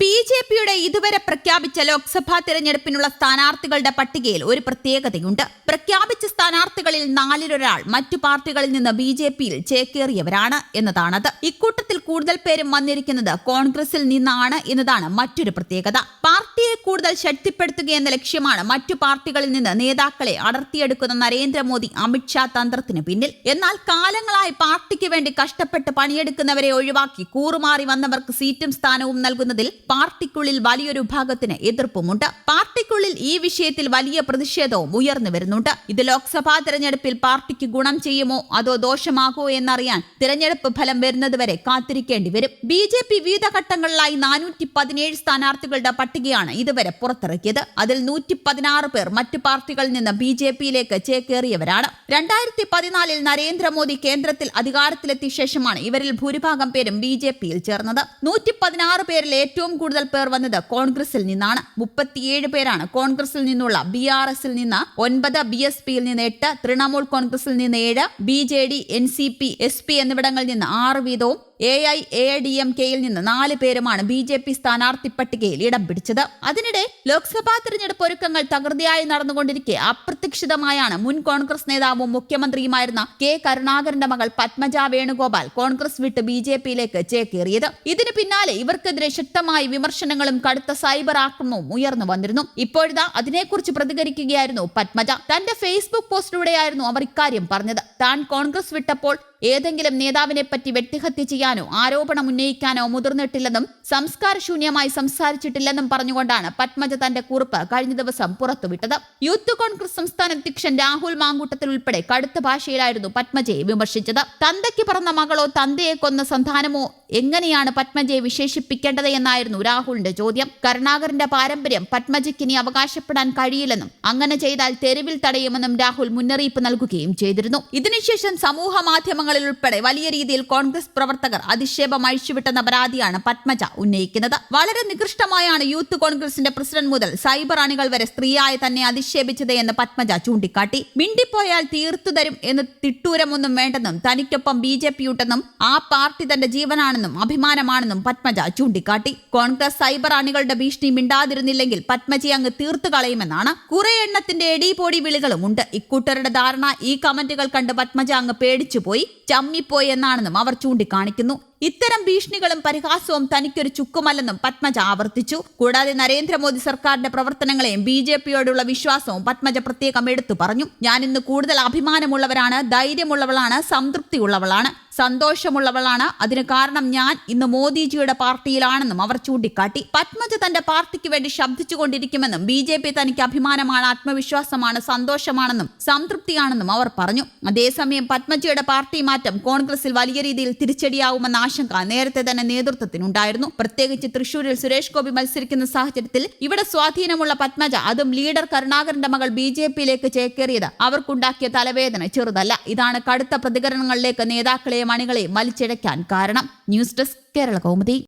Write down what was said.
B J പിയുടെ ഇതുവരെ പ്രഖ്യാപിച്ച ലോക്സഭാ തിരഞ്ഞെടുപ്പിനുള്ള സ്ഥാനാർത്ഥികളുടെ പട്ടികയിൽ ഒരു പ്രത്യേകതയുണ്ട്. പ്രഖ്യാപിച്ച സ്ഥാനാർത്ഥികളിൽ നാലിലൊരാൾ മറ്റു പാർട്ടികളിൽ നിന്ന് ബി ജെ പിയിൽ ചേക്കേറിയവരാണ് എന്നതാണത്. ഇക്കൂട്ടത്തിൽ കൂടുതൽ പേരും വന്നിരിക്കുന്നത് കോൺഗ്രസിൽ നിന്നാണ് എന്നതാണ് മറ്റൊരു പ്രത്യേകത. പാർട്ടിയെ കൂടുതൽ ശക്തിപ്പെടുത്തുക എന്ന ലക്ഷ്യമാണ് മറ്റു പാർട്ടികളിൽ നിന്ന് നേതാക്കളെ അടർത്തിയെടുക്കുന്ന നരേന്ദ്രമോദി അമിത്ഷാ തന്ത്രത്തിന് പിന്നിൽ. എന്നാൽ കാലങ്ങളായി പാർട്ടിക്ക് വേണ്ടി കഷ്ടപ്പെട്ട് പണിയെടുക്കുന്നവരെ ഒഴിവാക്കി കൂറുമാറി വന്നവർക്ക് സീറ്റും സ്ഥാനവും നൽകുന്നതിൽ പാർട്ടിക്കുള്ളിൽ വലിയൊരു വിഭാഗത്തിന് എതിർപ്പുമുണ്ട്. പാർട്ടിക്കുള്ളിൽ ഈ വിഷയത്തിൽ വലിയ പ്രതിഷേധവും ഉയർന്നു വരുന്നുണ്ട്. ഇത് ലോക്സഭാ തെരഞ്ഞെടുപ്പിൽ പാർട്ടിക്ക് ഗുണം ചെയ്യുമോ? അതോ ദോഷമാകോ എന്നറിയാൻ തിരഞ്ഞെടുപ്പ് ഫലം വരുന്നതുവരെ കാത്തിരിക്കേണ്ടി വരും. ബി ജെ പി വിവിധ ഘട്ടങ്ങളിലായി നാനൂറ്റി പതിനേഴ് സ്ഥാനാർത്ഥികളുടെ പട്ടികയാണ് ഇതുവരെ പുറത്തിറക്കിയത്. അതിൽ നൂറ്റി പതിനാറ് പേർ മറ്റു പാർട്ടികളിൽ നിന്ന് ബി ജെ പിയിലേക്ക് ചേക്കേറിയവരാണ്. രണ്ടായിരത്തി പതിനാലിൽ നരേന്ദ്രമോദി കേന്ദ്രത്തിൽ അധികാരത്തിലെത്തിയ ശേഷമാണ് ഇവരിൽ ഭൂരിഭാഗം പേരും ബി ജെ പിയിൽ ചേർന്നത്. നൂറ്റി പതിനാറ് പേരിൽ ഏറ്റവും കൂടുതൽ പേർ വന്നത് കോൺഗ്രസിൽ നിന്നാണ്. മുപ്പത്തിയേഴ് പേരാണ് കോൺഗ്രസിൽ നിന്നുള്ള ബി ആർ എസിൽ നിന്ന് ഒൻപത് ബി എസ് പിയിൽ നിന്ന് എട്ട് തൃണമൂൽ കോൺഗ്രസിൽ നിന്ന് ഏഴ് B J D N C P S P എന്നിവിടങ്ങളിൽ നിന്ന് ആറ് വീതവും A I A D M കെയിൽ നിന്ന് നാല് പേരുമാണ് ബി ജെ പി സ്ഥാനാർത്ഥി പട്ടികയിൽ ഇടം പിടിച്ചത്. അതിനിടെ ലോക്സഭാ തെരഞ്ഞെടുപ്പ് ഒരുക്കങ്ങൾ തകൃതിയായി നടന്നുകൊണ്ടിരിക്കെ. അപ്രതീക്ഷിതമായാണ് മുൻ കോൺഗ്രസ് നേതാവും മുഖ്യമന്ത്രിയുമായിരുന്ന കെ കരുണാകരന്റെ മകൾ പത്മജ വേണുഗോപാൽ കോൺഗ്രസ് വിട്ട് ബി ജെ പിയിലേക്ക് ചേക്കേറിയത്. ഇതിന് പിന്നാലെ ഇവർക്കെതിരെ ശക്തമായ വിമർശനങ്ങളും കടുത്ത സൈബർ ആക്രമണവും ഉയർന്നു വന്നിരുന്നു. ഇപ്പോഴിതാ അതിനെക്കുറിച്ച് പ്രതികരിക്കുകയായിരുന്നു പത്മജ. തന്റെ ഫേസ്ബുക്ക് പോസ്റ്റിലൂടെയായിരുന്നു അവർ ഇക്കാര്യം പറഞ്ഞത്. താൻ കോൺഗ്രസ് വിട്ടപ്പോൾ ഏതെങ്കിലും നേതാവിനെ പറ്റി വെട്ടിഹത്യ ചെയ്യാനോ ആരോപണം ഉന്നയിക്കാനോ മുതിർന്നിട്ടില്ലെന്നും സംസ്കാരശൂന്യമായി സംസാരിച്ചിട്ടില്ലെന്നും പറഞ്ഞുകൊണ്ടാണ് പത്മജ തന്റെ കുറിപ്പ് കഴിഞ്ഞ ദിവസം പുറത്തുവിട്ടത്. യൂത്ത് കോൺഗ്രസ് സംസ്ഥാന അധ്യക്ഷൻ രാഹുൽ മാങ്കൂട്ടത്തിൽ ഉൾപ്പെടെ കടുത്ത ഭാഷയിലായിരുന്നു പത്മജയെ വിമർശിച്ചത്. തന്തയ്ക്ക് പറന്ന മകളോ തന്തയെ കൊന്ന സന്താനമോ എങ്ങനെയാണ് പത്മജയെ വിശേഷിപ്പിക്കേണ്ടത് എന്നായിരുന്നു രാഹുലിന്റെ ചോദ്യം. കരുണാകരന്റെ പാരമ്പര്യം പത്മജയ്ക്ക് ഇനി അവകാശപ്പെടാൻ കഴിയില്ലെന്നും അങ്ങനെ ചെയ്താൽ തെരുവിൽ തടയുമെന്നും രാഹുൽ മുന്നറിയിപ്പ് നൽകുകയും ചെയ്തിരുന്നു. ഇതിനുശേഷം സമൂഹ മാധ്യമങ്ങളിൽ ഉൾപ്പെടെ വലിയ രീതിയിൽ കോൺഗ്രസ് പ്രവർത്തകർ അധിക്ഷേപം അഴിച്ചുവിട്ടെന്ന പരാതിയാണ് പത്മജ ഉന്നയിക്കുന്നത്. വളരെ നികൃഷ്ടമായാണ് യൂത്ത് കോൺഗ്രസിന്റെ പ്രസിഡന്റ് മുതൽ സൈബർ അണികൾ വരെ സ്ത്രീയായി തന്നെ അധിക്ഷേപിച്ചത് എന്ന് പത്മജ ചൂണ്ടിക്കാട്ടി. മിണ്ടിപ്പോയാൽ തീർത്തു തരും എന്ന് തിട്ടൂരമൊന്നും വേണ്ടെന്നും തനിക്കൊപ്പം ബി ജെ പി ഉണ്ടെന്നും ആ പാർട്ടി തന്റെ ജീവനാണെന്നും അഭിമാനമാണെന്നും പത്മജ ചൂണ്ടിക്കാട്ടി. കോൺഗ്രസ് സൈബർ അണികളുടെ ഭീഷണി മിണ്ടാതിരുന്നില്ലെങ്കിൽ പത്മജി അങ്ങ് തീർത്തു കളയുമെന്നാണ്. കുറെ എണ്ണത്തിന്റെ എടിപോടി വിളികളും ഉണ്ട് ഇക്കൂട്ടരുടെ ധാരണ ഈ കമന്റുകൾ കണ്ട് പത്മജ അങ്ങ് പേടിച്ചുപോയി. ചമ്മിപ്പോയി എന്നാണെന്നും അവർ ചൂണ്ടിക്കാണിക്കുന്നു. ഇത്തരം ഭീഷണികളും പരിഹാസവും തനിക്കൊരു ചുക്കുമല്ലെന്നും പത്മജ ആവർത്തിച്ചു. കൂടാതെ നരേന്ദ്രമോദി സർക്കാരിന്റെ പ്രവർത്തനങ്ങളെയും ബി ജെ പിയോടുള്ള വിശ്വാസവും പത്മജ പ്രത്യേകം എടുത്തു പറഞ്ഞു. ഞാൻ ഇന്ന് കൂടുതൽ അഭിമാനമുള്ളവരാണ് ധൈര്യമുള്ളവളാണ് സംതൃപ്തിയുള്ളവളാണ്. സന്തോഷമുള്ളവളാണ്. അതിന് കാരണം ഞാൻ ഇന്ന് മോദിജിയുടെ പാർട്ടിയിലാണെന്നും അവർ ചൂണ്ടിക്കാട്ടി. പത്മജ തന്റെ പാർട്ടിക്ക് വേണ്ടി ശബ്ദിച്ചുകൊണ്ടിരിക്കുമെന്നും ബി ജെ പി തനിക്ക് അഭിമാനമാണ് ആത്മവിശ്വാസമാണ് സന്തോഷമാണെന്നും സംതൃപ്തിയാണെന്നും അവർ പറഞ്ഞു. അതേസമയം പത്മജയുടെ പാർട്ടി മാറ്റം കോൺഗ്രസിൽ വലിയ രീതിയിൽ തിരിച്ചടിയാവുമെന്ന ആശങ്ക നേരത്തെ തന്നെ നേതൃത്വത്തിനുണ്ടായിരുന്നു. പ്രത്യേകിച്ച് തൃശൂരിൽ സുരേഷ് ഗോപി മത്സരിക്കുന്ന സാഹചര്യത്തിൽ ഇവിടെ സ്വാധീനമുള്ള പത്മജ അതും ലീഡർ കരുണാകരന്റെ മകൾ ബി ജെ പിയിലേക്ക് ചേക്കേറിയത് അവർക്കുണ്ടാക്കിയ തലവേദന ചെറുതല്ല. ഇതാണ് കടുത്ത പ്രതികരണങ്ങളിലേക്ക് നേതാക്കളെയും അണികളെയും വലിച്ചിഴയ്ക്കാൻ കാരണം. News desk Kerala Kaumudi.